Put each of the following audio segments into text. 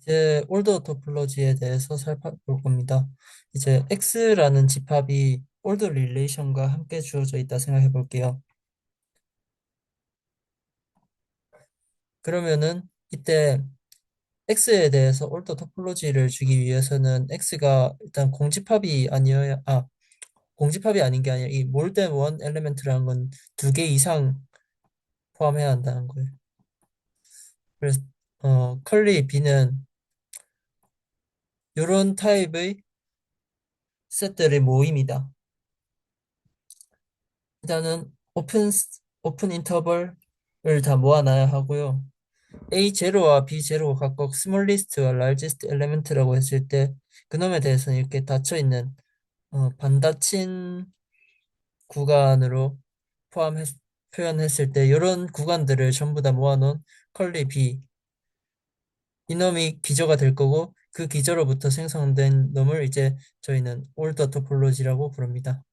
이제 올더 토폴로지에 대해서 살펴볼 겁니다. 이제 X라는 집합이 올더 릴레이션과 함께 주어져 있다 생각해 볼게요. 그러면은 이때 X에 대해서 올더 토폴로지를 주기 위해서는 X가 일단 공집합이 아니어야 아 공집합이 아닌 게 아니라 이 more than one element라는 건 두 개 이상 포함해야 한다는 거예요. 그래서 어 컬리 B는 이런 타입의 셋들의 모임이다. 일단은 오픈 오픈 인터벌을 다 모아놔야 하고요. A0와 B0가 각각 스몰 리스트와 largest element라고 했을 때 그놈에 대해서는 이렇게 닫혀 있는 어, 반닫힌 구간으로 포함했 표현했을 때 이런 구간들을 전부 다 모아놓은 컬리 B 이놈이 기저가 될 거고 그 기저로부터 생성된 놈을 이제 저희는 올더 토폴로지라고 부릅니다.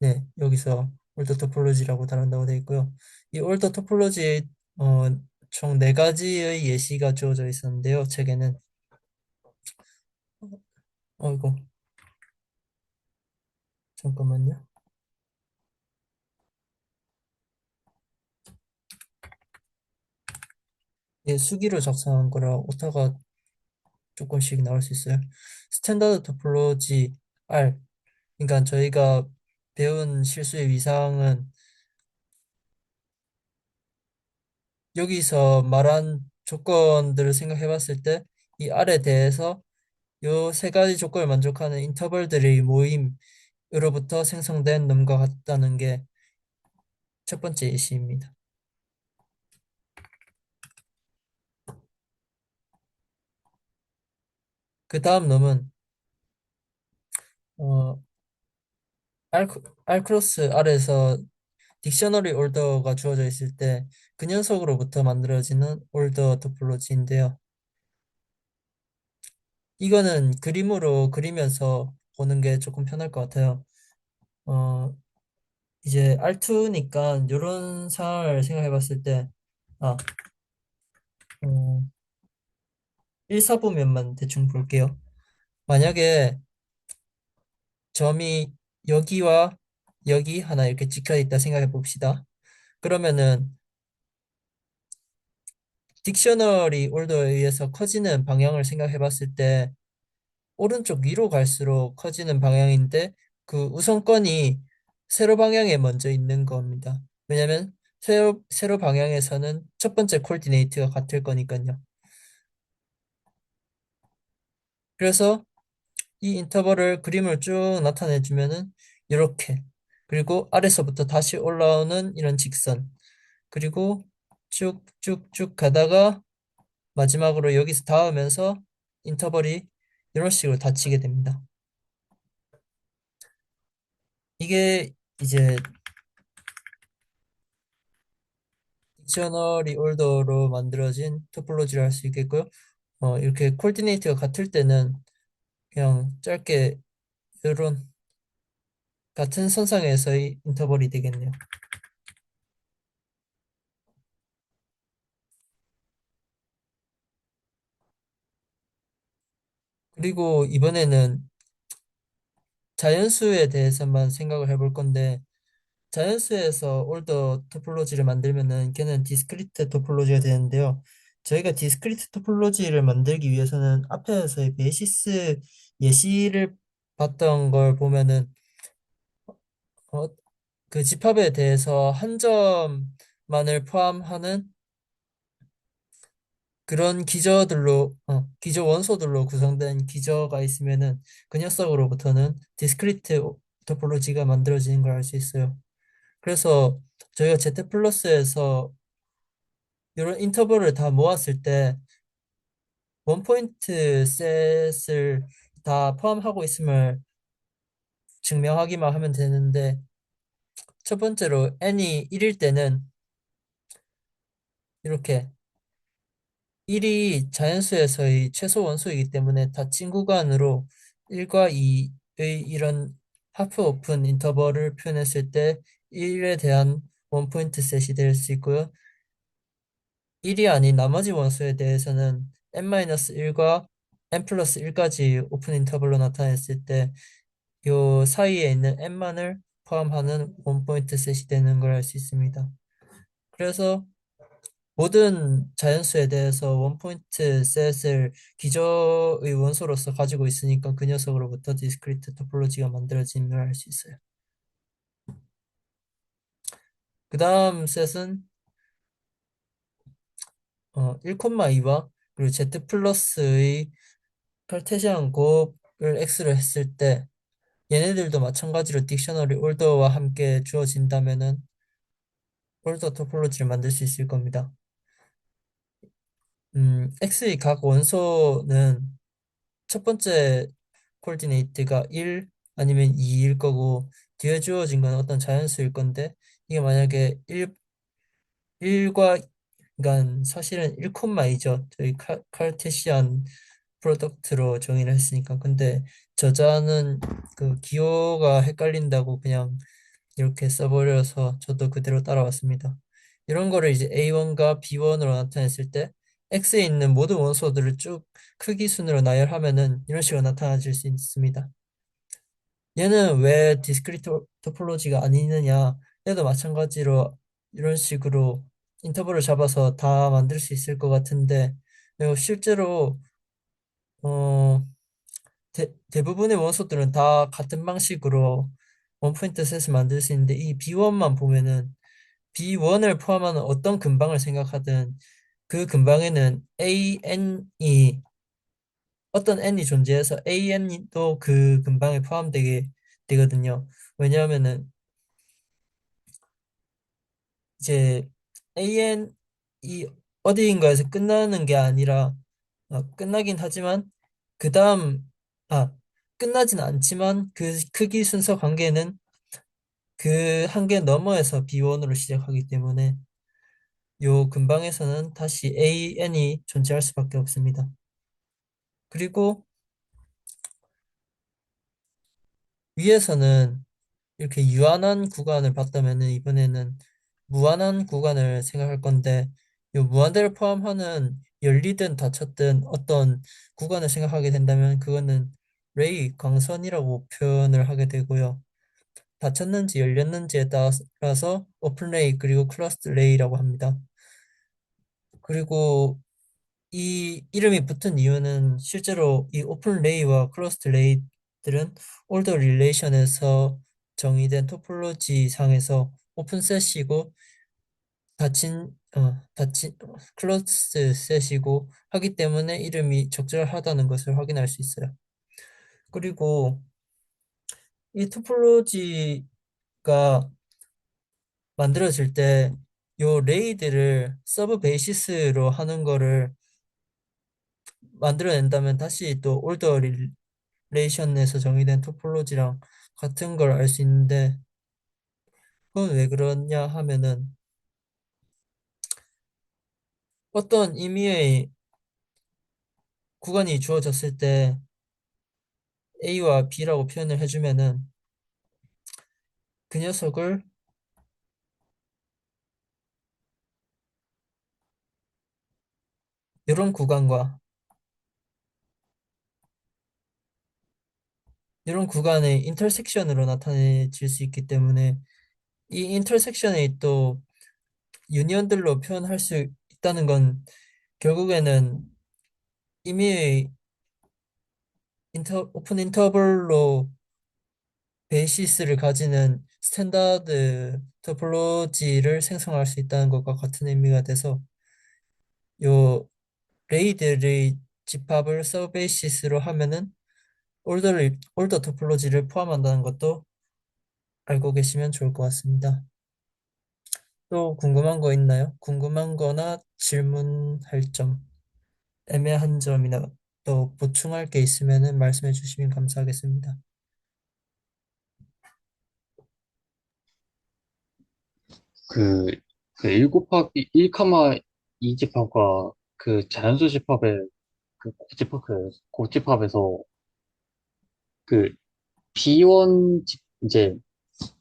네, 여기서 올더 토폴로지라고 다룬다고 되어 있고요. 이 올더 토폴로지 어, 총 네 가지의 예시가 주어져 있었는데요. 책에는 어이고 잠깐만요. 예, 수기로 작성한 거라 오타가 조금씩 나올 수 있어요. 스탠다드 토폴로지 R 그러니까 저희가 배운 실수의 위상은 여기서 말한 조건들을 생각해 봤을 때 이 R에 대해서 요 세 가지 조건을 만족하는 인터벌들의 모임으로부터 생성된 놈과 같다는 게 첫 번째 예시입니다. 그 다음 놈은 어, R, R 크로스 R에서 딕셔너리 올더가 주어져 있을 때 그 녀석으로부터 만들어지는 올더 토폴로지인데요. 이거는 그림으로 그리면서 보는 게 조금 편할 것 같아요. 어, 이제 R2니까 이런 상황을 생각해 봤을 때, 아, 어, 1사보면만 대충 볼게요. 만약에 점이 여기와 여기 하나 이렇게 찍혀 있다 생각해 봅시다. 그러면은 딕셔너리 올더에 의해서 커지는 방향을 생각해 봤을 때 오른쪽 위로 갈수록 커지는 방향인데 그 우선권이 세로 방향에 먼저 있는 겁니다. 왜냐면 세로, 세로 방향에서는 첫 번째 코디네이트가 같을 거니까요. 그래서 이 인터벌을 그림을 쭉 나타내 주면은 이렇게 그리고 아래서부터 다시 올라오는 이런 직선 그리고 쭉쭉쭉 가다가 마지막으로 여기서 닿으면서 인터벌이 이런 식으로 닫히게 됩니다. 이게 이제 딕셔너리 올더로 만들어진 토폴로지를 할 수 있겠고요. 어, 이렇게 코디네이트가 같을 때는 그냥 짧게 이런 같은 선상에서의 인터벌이 되겠네요. 그리고 이번에는 자연수에 대해서만 생각을 해볼 건데 자연수에서 올더 토폴로지를 만들면은 걔는 디스크리트 토폴로지가 되는데요. 저희가 디스크리트 토폴로지를 만들기 위해서는 앞에서의 베이시스 예시를 봤던 걸 보면은 어, 그 집합에 대해서 한 점만을 포함하는 그런 기저들로 어, 기저 원소들로 구성된 기저가 있으면은 그 녀석으로부터는 디스크리트 토폴로지가 만들어지는 걸 알 수 있어요. 그래서 저희가 Z 플러스에서 이런 인터벌을 다 모았을 때 원포인트 셋을 다 포함하고 있음을 증명하기만 하면 되는데 첫 번째로 n이 1일 때는 이렇게 1이 자연수에서의 최소 원소이기 때문에 닫힌 구간으로 1과 2의 이런 하프 오픈 인터벌을 표현했을 때 1에 대한 원포인트 셋이 될 수 있고요. 1이 아닌 나머지 원소에 대해서는 n-1과 n 플러스 1까지 오픈 인터벌로 나타냈을 때요 사이에 있는 n만을 포함하는 원 포인트 셋이 되는 걸 알 수 있습니다. 그래서 모든 자연수에 대해서 원 포인트 셋을 기저의 원소로서 가지고 있으니까 그 녀석으로부터 디스크리트 토폴로지가 만들어지는 걸 알 수 있어요. 그 다음 셋은 어, 1,2와 그리고 Z 플러스의 칼테시안 곱을 X로 했을 때 얘네들도 마찬가지로 딕셔너리 올더와 함께 주어진다면은 올더 토폴로지를 만들 수 있을 겁니다. 음, X의 각 원소는 첫 번째 코디네이트가 1 아니면 2일 거고 뒤에 주어진 건 어떤 자연수일 건데 이게 만약에 1, 일과 그러니까 사실은 1콤마이죠. 저희 칼, 칼테시안 프로덕트로 정의를 했으니까 근데 저자는 그 기호가 헷갈린다고 그냥 이렇게 써버려서 저도 그대로 따라왔습니다. 이런 거를 이제 A1과 B1으로 나타냈을 때 X에 있는 모든 원소들을 쭉 크기 순으로 나열하면은 이런 식으로 나타나질 수 있습니다. 얘는 왜 디스크리트 토폴로지가 아니느냐? 얘도 마찬가지로 이런 식으로 인터벌을 잡아서 다 만들 수 있을 것 같은데 그리고 실제로 어 대, 대부분의 원소들은 다 같은 방식으로 원포인트 셋을 만들 수 있는데 이 B1만 보면은 B1을 포함하는 어떤 근방을 생각하든 그 근방에는 AN이 어떤 n이 존재해서 AN도 그 근방에 포함되게 되거든요. 왜냐하면은 이제 AN이 어디인가에서 끝나는 게 아니라 어, 끝나긴 하지만 그 다음 아 끝나진 않지만 그 크기 순서 관계는 그 한계 너머에서 B1으로 시작하기 때문에 요 근방에서는 다시 AN이 존재할 수밖에 없습니다. 그리고 위에서는 이렇게 유한한 구간을 봤다면은 이번에는 무한한 구간을 생각할 건데 이 무한대를 포함하는 열리든 닫혔든 어떤 구간을 생각하게 된다면 그거는 레이 광선이라고 표현을 하게 되고요. 닫혔는지 열렸는지에 따라서 오픈 레이 그리고 클러스트 레이라고 합니다. 그리고 이 이름이 붙은 이유는 실제로 이 오픈 레이와 클러스트 레이들은 올더 릴레이션에서 정의된 토폴로지 상에서 오픈셋이고 닫힌 어, 닫힌 클로스 셋이고 하기 때문에 이름이 적절하다는 것을 확인할 수 있어요. 그리고 이 토폴로지가 만들어질 때 요 레이들을 서브 베이시스로 하는 거를 만들어낸다면 다시 또 올더 릴레이션에서 정의된 토폴로지랑 같은 걸 알 수 있는데 그건 왜 그러냐 하면은 어떤 의미의 구간이 주어졌을 때 A와 B라고 표현을 해주면은 그 녀석을 이런 구간과 이런 구간의 인터섹션으로 나타내질 수 있기 때문에 이 인터섹션의 또 유니언들로 표현할 수 있다는 건 결국에는 임의의 인터, 오픈 인터벌로 베이시스를 가지는 스탠다드 토폴로지를 생성할 수 있다는 것과 같은 의미가 돼서 요 레이들의 집합을 서베이시스로 하면은 올더를 올더 토폴로지를 포함한다는 것도 알고 계시면 좋을 것 같습니다. 또 궁금한 거 있나요? 궁금한 거나 질문할 점, 애매한 점이나 또 보충할 게 있으면 말씀해 주시면 감사하겠습니다. 그, 그1 곱하기 1, 2 집합과 그 자연수 집합의 그 고집합, 그 고집합에서 그 B1 집, 이제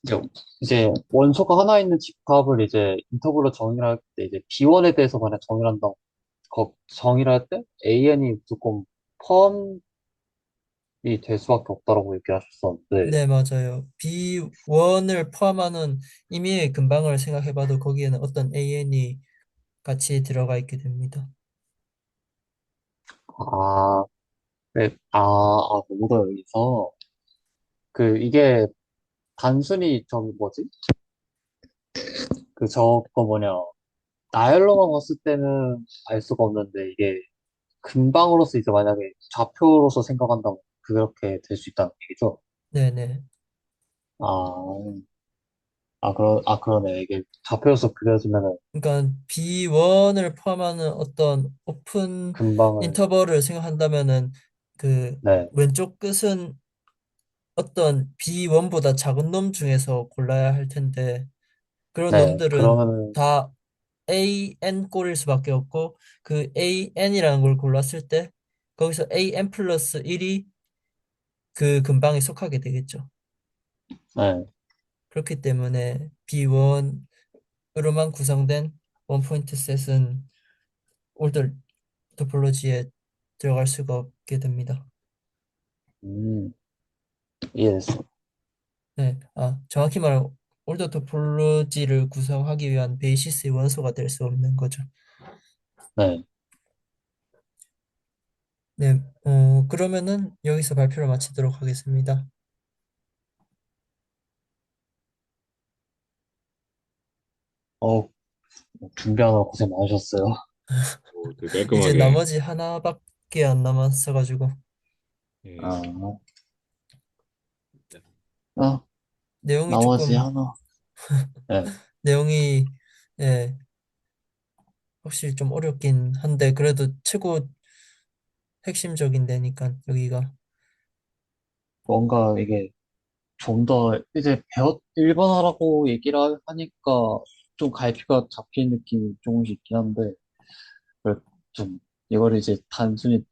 이제, 이제 원소가 하나 있는 집합을 이제 인터벌로 정의를 할 때 이제 B1에 대해서 만약 정의를 한다고 거- 정의를 할 때 AN이 무조건 펌이 될 수밖에 없다라고 얘기하셨었는데 네, 맞아요. B1을 포함하는 임의의 근방을 생각해봐도 거기에는 어떤 AN이 같이 들어가 있게 됩니다. 아, 네, 아, 아, 뭐다 여기서 그 이게 단순히 저기 뭐지? 그 저거 뭐냐 나열로만 봤을 때는 알 수가 없는데 이게 근방으로서 이제 만약에 좌표로서 생각한다면 그렇게 될 수 있다는 얘기죠. 네네. 아, 아, 그러, 아, 그러네. 이게 좌표로서 그려지면은 그러니까 B1을 포함하는 어떤 오픈 금방을, 인터벌을 생각한다면은 그 네, 왼쪽 끝은 어떤 B1보다 작은 놈 중에서 골라야 할 텐데 그런 네, 놈들은 그러면은, 다 AN 꼴일 수밖에 없고 그 AN이라는 걸 골랐을 때 거기서 AN 플러스 1이 그 근방에 속하게 되겠죠. 네, 그렇기 때문에 B1으로만 구성된 원 포인트 셋은 올더 토폴로지에 들어갈 수가 없게 됩니다. 음, 이해됐어. 네, 아, 정확히 말하면 올더 토폴로지를 구성하기 위한 베이시스의 원소가 될 수 없는 거죠. 네, 네, 어, 그러면은 여기서 발표를 마치도록 하겠습니다. 어, 준비하느라 고생 많으셨어요. 오, 되게 이제 깔끔하게. 나머지 하나밖에 안 남았어가지고 예. 아, 아, 내용이 나머지 조금 하나. 네, 내용이 예, 확실히 좀 어렵긴 한데 그래도 최고 핵심적인 데니까 여기가 뭔가 이게 좀 더 이제 배웠, 일본어라고 얘기를 하- 하니까 좀 갈피가 잡힌 느낌이 조금씩 있긴 한데, 그래, 좀, 이걸 이제 단순히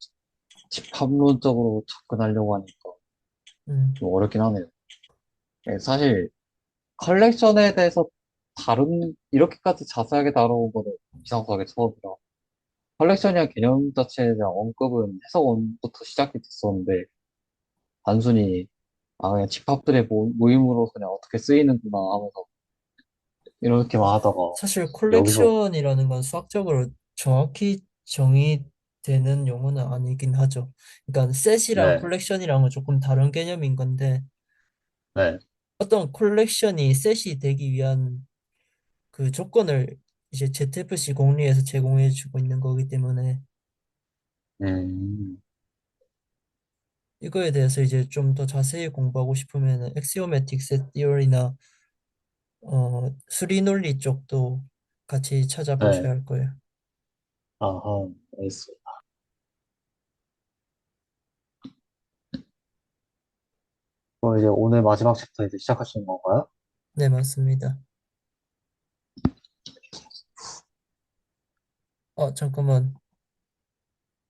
집합론적으로 접근하려고 하니까 음, 좀 어렵긴 하네요. 예, 사실 컬렉션에 대해서 다룬 이렇게까지 자세하게 다뤄본 거는 이상하게 처음이라. 컬렉션이란 개념 자체에 대한 언급은 해석원부터 시작이 됐었는데 단순히 아 그냥 집합들의 모, 모임으로 그냥 어떻게 쓰이는구나 하면서 이렇게만 하다가 사실 여기서 콜렉션이라는 건 수학적으로 정확히 정의되는 용어는 아니긴 하죠. 그러니까 셋이랑 네, 콜렉션이랑은 조금 다른 개념인 건데 네, 어떤 콜렉션이 셋이 되기 위한 그 조건을 이제 ZFC 공리에서 제공해 주고 있는 거기 때문에 음, 이거에 대해서 이제 좀 더 자세히 공부하고 싶으면은 엑시오매틱 셋 티어리나 어 수리 논리 쪽도 같이 찾아보셔야 네, 할 거예요. 아하, 알겠습니다. 그럼 이제 오늘 마지막 챕터 이제 시작하시는 건가요? 네, 맞습니다. 어, 잠깐만.